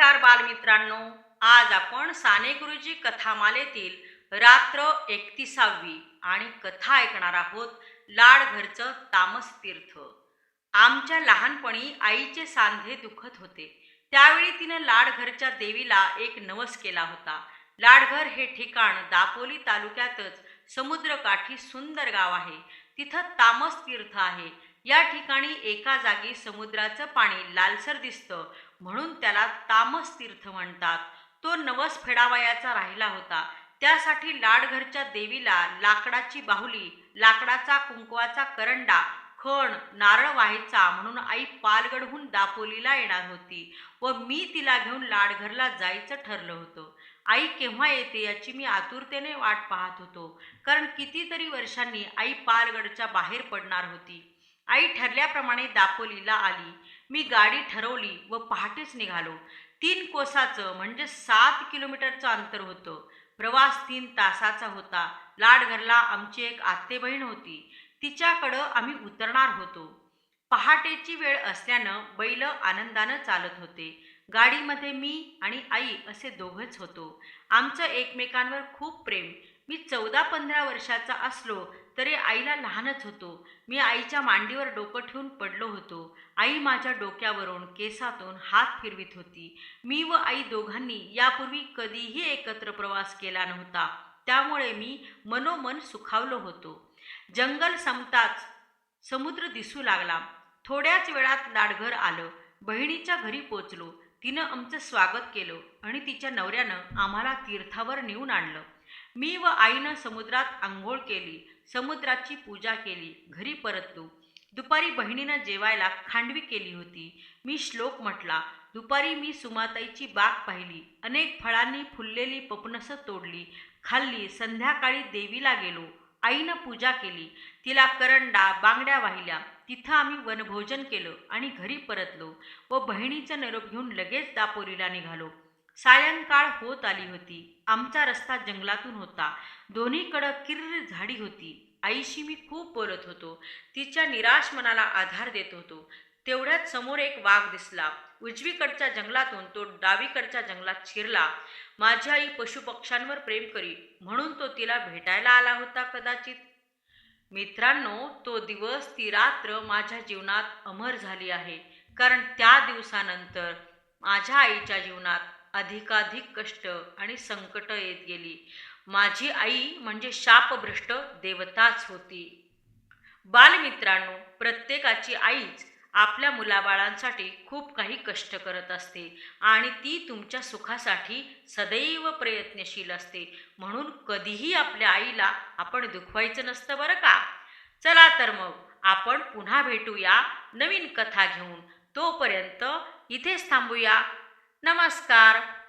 नमस्कार बालमित्रांनो. आज आपण साने गुरुजी कथामालेतील रात्र एकतीसावी आणि कथा ऐकणार आहोत लाडघरचं तामस तीर्थ. आमच्या लहानपणी आईचे सांधे दुखत होते. त्यावेळी तिनं लाडघरच्या देवीला एक नवस केला होता. लाडघर हे ठिकाण दापोली तालुक्यातच समुद्रकाठी सुंदर गाव आहे. तिथं तामस तीर्थ आहे. या ठिकाणी एका जागी समुद्राचं पाणी लालसर दिसतं म्हणून त्याला तामस तीर्थ म्हणतात. तो नवस फेडावयाचा राहिला होता. त्यासाठी लाडघरच्या देवीला लाकडाची बाहुली लाकडाचा कुंकवाचा करंडा खण नारळ व्हायचा म्हणून आई पालगडहून दापोलीला येणार होती व मी तिला घेऊन लाडघरला जायचं ठरलं होतं. आई केव्हा येते याची मी आतुरतेने वाट पाहत होतो. कारण कितीतरी वर्षांनी आई पालगडच्या बाहेर पडणार होती. आई ठरल्याप्रमाणे दापोलीला आली. मी गाडी ठरवली व पहाटेच निघालो. तीन कोसाचं म्हणजे सात किलोमीटरचं अंतर होतं. प्रवास तीन तासाचा होता. लाडघरला आमची एक आत्ते बहीण होती. तिच्याकडं आम्ही उतरणार होतो. पहाटेची वेळ असल्यानं बैल आनंदानं चालत होते. गाडीमध्ये मी आणि आई असे दोघंच होतो. आमचं एकमेकांवर खूप प्रेम. मी चौदा पंधरा वर्षाचा असलो तरी आईला लहानच होतो. मी आईच्या मांडीवर डोकं ठेवून पडलो होतो. आई माझ्या डोक्यावरून केसातून हात फिरवित होती. मी व आई दोघांनी यापूर्वी कधीही एकत्र प्रवास केला नव्हता. त्यामुळे मी मनोमन सुखावलो होतो. जंगल संपताच समुद्र दिसू लागला. थोड्याच वेळात लाडघर आलं. बहिणीच्या घरी पोचलो. तिनं आमचं स्वागत केलं आणि तिच्या नवऱ्यानं आम्हाला तीर्थावर नेऊन आणलं. मी व आईनं समुद्रात आंघोळ केली समुद्राची पूजा केली घरी परतलो. दुपारी बहिणीनं जेवायला खांडवी केली होती. मी श्लोक म्हटला दुपारी मी सुमाताईची बाग पाहिली. अनेक फळांनी फुललेली पपनसं तोडली. खाल्ली. संध्याकाळी देवीला गेलो. आईनं पूजा केली. तिला करंडा बांगड्या वाहिल्या. तिथं आम्ही वनभोजन केलं आणि घरी परतलो व बहिणीचा निरोप घेऊन लगेच दापोलीला निघालो. सायंकाळ होत आली होती. आमचा रस्ता जंगलातून होता. दोन्हीकडं किर्र झाडी होती. आईशी मी खूप बोलत होतो. तिच्या निराश मनाला आधार देत होतो. तेवढ्यात समोर एक वाघ दिसला. उजवीकडच्या जंगलातून तो डावीकडच्या जंगलात शिरला. माझी आई पशुपक्ष्यांवर प्रेम करी. म्हणून तो तिला भेटायला आला होता कदाचित. मित्रांनो तो दिवस ती रात्र माझ्या जीवनात अमर झाली आहे. कारण त्या दिवसानंतर माझ्या आईच्या जीवनात अधिकाधिक कष्ट आणि संकट येत गेली. माझी आई म्हणजे शापभ्रष्ट देवताच होती. बालमित्रांनो प्रत्येकाची आईच आपल्या मुलाबाळांसाठी खूप काही कष्ट करत असते आणि ती तुमच्या सुखासाठी सदैव प्रयत्नशील असते. म्हणून कधीही आपल्या आईला आपण दुखवायचं नसतं बरं का? चला तर मग आपण पुन्हा भेटूया नवीन कथा घेऊन. तोपर्यंत इथेच थांबूया. नमस्कार